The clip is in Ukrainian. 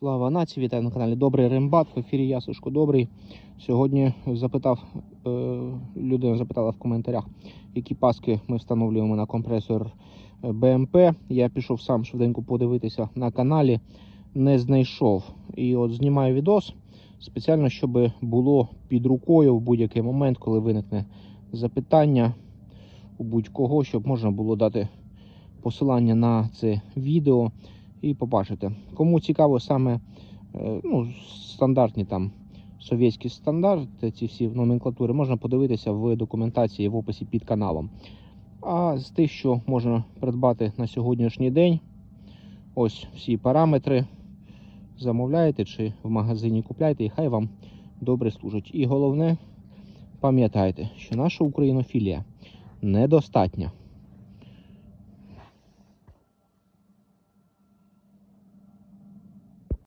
Слава нації, вітаю на каналі Добрий Рембат. В ефірі я Добрий. Сьогодні запитав, е, людина запитала в коментарях, які паски ми встановлюємо на компресор БМП. Я пішов сам швиденько подивитися на каналі, не знайшов. І от знімаю відос спеціально, щоб було під рукою в будь-який момент, коли виникне запитання у будь-кого, щоб можна було дати посилання на це відео і побачите. Кому цікаво саме е, ну, стандартні там совєтські стандарти, ці всі номенклатури, можна подивитися в документації в описі під каналом. А з тих, що можна придбати на сьогоднішній день, ось всі параметри. Замовляєте чи в магазині купляєте, і хай вам добре служить. І головне, пам'ятайте, що наша українофілія недостатня.